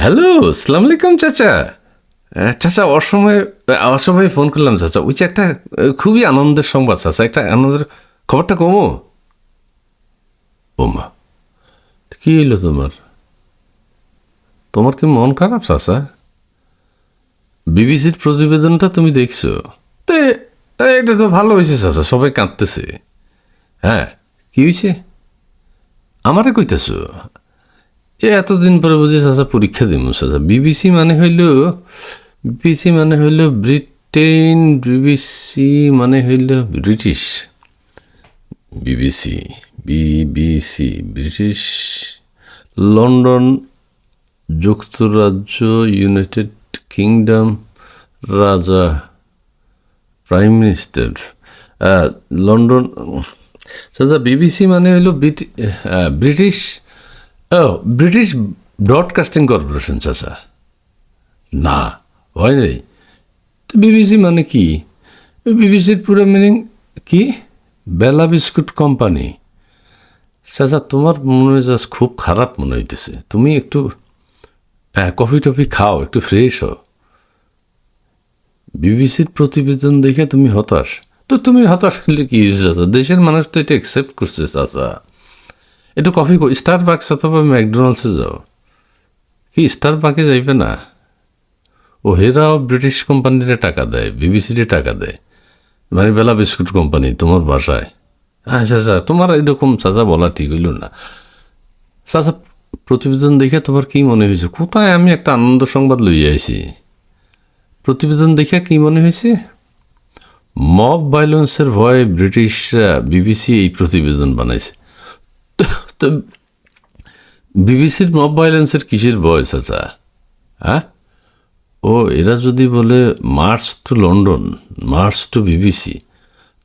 Hello সালাম আলাইকুম চাচা চাচা অসময়ে অসময়ে ফোন করলাম চাচা ওই যে একটা খুবই আনন্দের সংবাদ চাচা একটা আনন্দের খবরটা কমো? ওমা কি হইল তোমার? তোমার কি মন খারাপ চাচা বিবিসির প্রতিবেদনটা তুমি দেখছ? তো এটা তো ভালো হয়েছে চাচা সবাই কাঁদতেছে। হ্যাঁ কি হয়েছে আমারে কইতেছো? এ এতদিন পরে বুঝি চাচা পরীক্ষা দিম চাচা। বিবিসি মানে হইল, বিবিসি মানে হইল ব্রিটেন বিবিসি মানে হইল British. BBC BBC, British, London, যুক্তরাজ্য, ইউনাইটেড কিংডম, রাজা, প্রাইম মিনিস্টার লন্ডন, চাচা, বিবিসি মানে হইল ব্রিটিশ ও ব্রিটিশ ব্রডকাস্টিং কর্পোরেশন চাচা না, হয় নাই। তো বিবিসি মানে কি? বিবিসির পুরো মিনিং কি? বেলা বিস্কুট কোম্পানি চাচা তোমার মনে মেজাজ খুব খারাপ মনে হইতেছে। তুমি একটু হ্যাঁ কফি টফি খাও, একটু ফ্রেশ হও। বিবিসির প্রতিবেদন দেখে তুমি হতাশ। তো তুমি হতাশ হলে কি চাচা দেশের মানুষ তো এটা অ্যাকসেপ্ট করছে চাচা একটু কফি স্টার বাক্স অথবা ম্যাকডোনাল্ডসে যাও। কি স্টার বাকে যাইবে না ও হেরাও ব্রিটিশ কোম্পানিরে টাকা দেয় বিবিসিরে টাকা দেয়। মানে বেলা বিস্কুট কোম্পানি তোমার বাসায়। আচ্ছা আচ্ছা তোমার এরকম চাচা বলা ঠিক হইল না। চাচা প্রতিবেদন দেখে তোমার কি মনে হয়েছে কোথায় আমি একটা আনন্দ সংবাদ লইয়া আইছি প্রতিবেদন দেখে কি মনে হয়েছে মব ভায়োলেন্সের ভয়ে ব্রিটিশরা বিবিসি এই প্রতিবেদন বানাইছে। তো- বিবিসির মব ভায়োলেন্সের কিসের বয়স আছে হ্যাঁ? ও এরা যদি বলে march to London march to BBC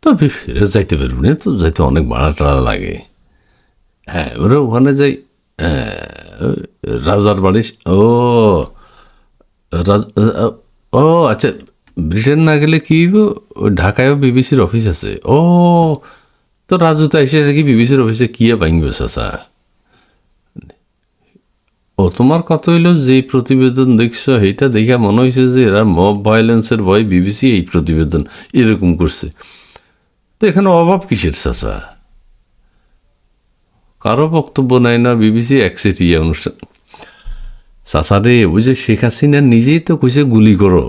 তো এরা যাইতে পারবে না তো যাইতে অনেক ভাড়া টাড়া লাগে। হ্যাঁ ওরা ওখানে যাই আহ, রাজার বাড়ি ও ও আচ্ছা ব্রিটেন না গেলে কি? ঢাকায়ও বিবিসির অফিস আছে। ও তো রাজু তো এসে কি বিবিসির অফিসে কি বাইঙ্গ চাচা ও তোমার কথা হইল যে প্রতিবেদন দেখছ, সেইটা দেখা মনে হয়েছে যে এরা মব ভায়োলেন্সের ভয় বিবিসি এই প্রতিবেদন এরকম করছে তো এখানে অভাব কিসের চাচা কারও বক্তব্য নাই না বিবিসি একসেটিয়া অনুষ্ঠান। চাচা রে ওই যে শেখ হাসিনা নিজেই তো কইছে গুলি করো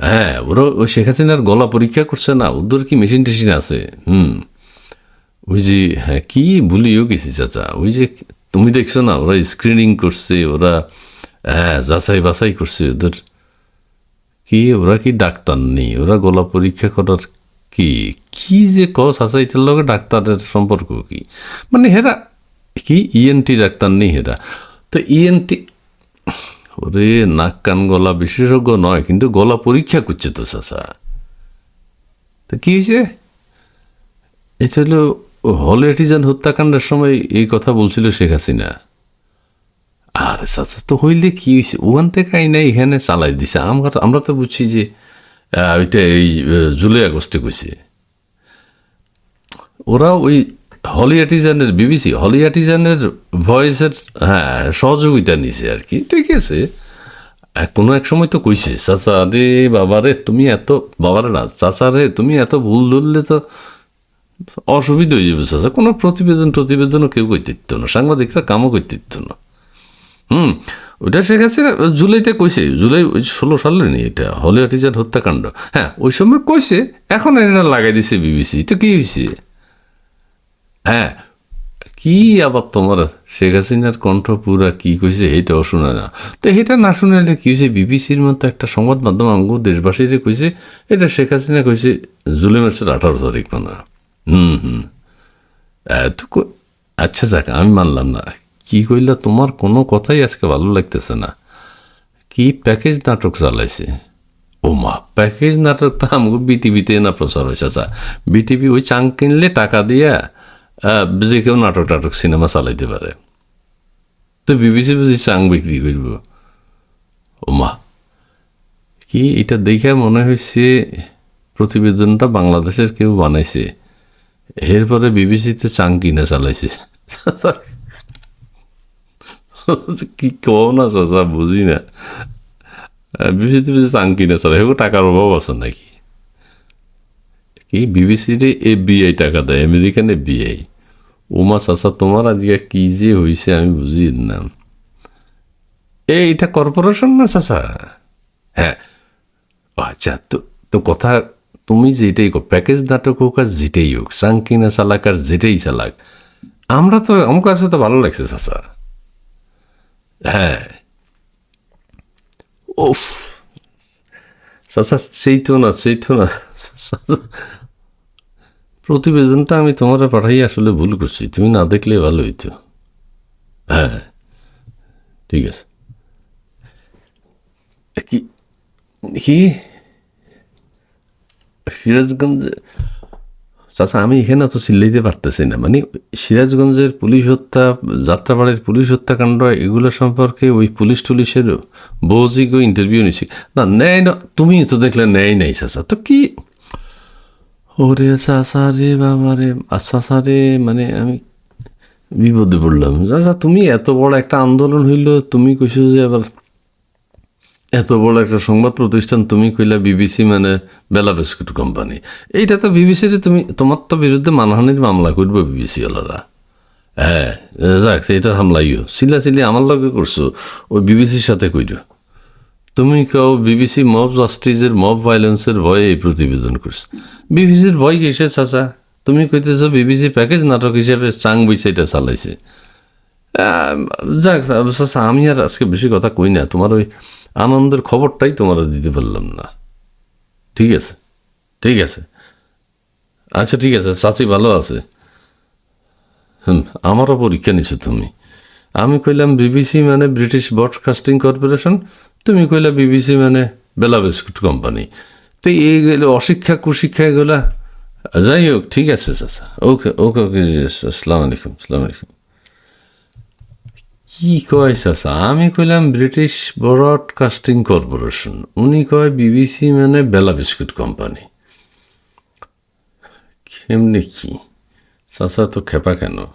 হ্যাঁ ওরা ওই শেখ হাসিনার গলা পরীক্ষা করছে না ওদের কি মেশিন টেশিন আছে? হুম। ওই যে হ্যাঁ কি ভুলিও গেছি চাচা? ওই যে তুমি দেখছ না, ওরা স্ক্রিনিং করছে, ওরা হ্যাঁ যাচাই বাছাই করছে ওদের। কি, ওরা কি ডাক্তার নেই? ওরা গলা পরীক্ষা করার কি? কি যে ক চাচাইটার লগে ডাক্তারের সম্পর্ক কি? মানে হেরা, কি ইএনটি ডাক্তার নেই হেরা। তো ইএনটি ওরে নাক কান গলা বিশেষজ্ঞ নয়, কিন্তু গলা পরীক্ষা করছে তো চাচা। তো কি হয়েছে এটা হলো হল হত্যাকাণ্ডের সময় এই কথা বলছিল শেখ হাসিনা। আর চাচা, তো হইলে কি হয়েছে ওখান থেকে আইনা এখানে চালাই দিছে। আমরা আমরা তো বুঝছি যে ওইটা এই জুলাই আগস্টে কইছে। ওরা ওই হলি আর্টিজানের বিবিসি, হলি আর্টিজানের ভয়েসের হ্যাঁ সহযোগিতা নিছে আর কি। ঠিক আছে। কোনো এক সময় তো কইছে, চাচা রে বাবা রে তুমি এত বাবারে না, চাচা রে, তুমি এত ভুল ধরলে তো অসুবিধা হয়ে যাবে, চাচা। কোনো প্রতিবেদন প্রতিবেদনও কেউ করতে না। সাংবাদিকরা কামও করতে না। হুম? ওটা শেখ হাসিনা জুলাইতে কইছে। জুলাই ওই ষোলো সালের নেই এটা। হলি আর্টিজান হত্যাকাণ্ড। হ্যাঁ ওই সময় কইছে, এখন এরা লাগাই দিছে বিবিসি। তো কি হয়েছে হ্যাঁ কি আবার তোমার শেখ হাসিনার কণ্ঠ পুরা কি কইছে এইটাও শোনা না। তো এটা না শুনাইলে কি হয়েছে বিবিসির মতো একটা সংবাদ মাধ্যম আঙ্গু দেশবাসীরে কইছে, এটা শেখ হাসিনা কইছে জুলাই মাসের আঠারো তারিখ মানে। হুম হুম। এত আচ্ছা যাক, আমি মানলাম না। কি কইলা, তোমার কোনো কথাই আজকে ভালো লাগতেছে না। কি প্যাকেজ নাটক চালাইছে? ও মা প্যাকেজ নাটকটা আমাকে বিটিভিতে না প্রচার হয়েছে আচ্ছা। বিটিভি ওই চাং কিনলে টাকা দিয়া যে কেউ নাটক টাটক সিনেমা চালাইতে পারে। তো বিবিসি বুঝি চাং বিক্রি করব। ও মা কি এটা দেখে মনে হয়েছে প্রতিবেদনটা বাংলাদেশের কেউ বানাইছে? এরপরে বিবিসিতে চাং কিনে চালাইছে কি কও না চাচা বুঝি না। বিবিসিতে চাঙ্কি না স্যার এগুলো টাকার অভাব আছে নাকি? কি বিবিসির এফবিআই টাকা দেয় আমেরিকান এফবিআই। ওমা চাচা তোমার আজকে কি যে হয়েছে আমি বুঝি না। এ এটা কর্পোরেশন না চাচা? হ্যাঁ আচ্ছা তো তো কথা তুমি যেটাই কো প্যাকেজ নাটক হোক আর যেটাই হোক, সাংকিনা চালাক আর যেটাই চালাক, আমরা তো আমার কাছে তো ভালো লাগছে, চাচা। হ্যাঁ। ওফ চাচা সেই তো না সেই তো না প্রতিবেদনটা আমি তোমার পাঠাই, আসলে ভুল করছি, তুমি না দেখলে ভালো হইতো। হ্যাঁ ঠিক আছে। কি কি? সিরাজগঞ্জ চাচা, আমি এখানে তো চিল্লাইতে পারতেছি না। মানে সিরাজগঞ্জের পুলিশ হত্যা, যাত্রাবাড়ির পুলিশ হত্যাকাণ্ড, এগুলো সম্পর্কে ওই পুলিশ টুলিশের বৌজিকে ইন্টারভিউ নিছি। না, নেয় না, তুমি তো দেখলে নেয় নাই চাচা। তো কি? ওরে চাচা রে বাবা রে চাচা রে মানে আমি বিপদে পড়লাম। চাচা, তুমি এত বড় একটা আন্দোলন হইল, তুমি কইছো যে আবার এত বড় একটা সংবাদ প্রতিষ্ঠান, তুমি কইলা বিবিসি মানে বেলা বিস্কুট কোম্পানি। এইটা তো বিবিসির, তুমি, তোমার তো বিরুদ্ধে মানহানির মামলা করব বিবিসি ওলারা হ্যাঁ যাক এটা হামলাইও। চিল্লা চিল্লি আমার লগে করছ, ওই বিবিসির সাথে কইরো। তুমি কেউ বিবিসি মব জাস্টিসের, মব ভাইলেন্সের ভয়ে এই প্রতিবেদন করছ। বিবিসির ভয় কিসে চাচা? তুমি কইতেছো বিবিসি প্যাকেজ নাটক হিসেবে চাং বইসাইটা চালাইছে। যাক আমি আর আজকে বেশি কথা কই না। তোমার ওই আনন্দের খবরটাই তোমার দিতে পারলাম না। ঠিক আছে? ঠিক আছে? আচ্ছা ঠিক আছে, চাচি ভালো আছে। আমারও পরীক্ষা নিছো তুমি। আমি কইলাম বিবিসি মানে ব্রিটিশ ব্রডকাস্টিং কর্পোরেশন তুমি কইলা বিবিসি মানে বেলা বিস্কুট কোম্পানি। তো এই গেলে অশিক্ষা, কুশিক্ষা এগুলা। যাই হোক, ঠিক আছে, চাচা। ওকে ওকে ওকে আসসালামু আলাইকুম আসসালামু আলাইকুম। কি কয় চাচা? আমি কইলাম ব্রিটিশ ব্রডকাস্টিং কর্পোরেশন উনি কয় বিবিসি মানে বেলা বিস্কুট কোম্পানি। কেমনি কি? চাচা তো খেপা কেন?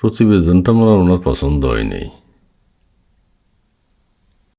প্রতিবেদনটা আমার ওনার পছন্দ হয় নাই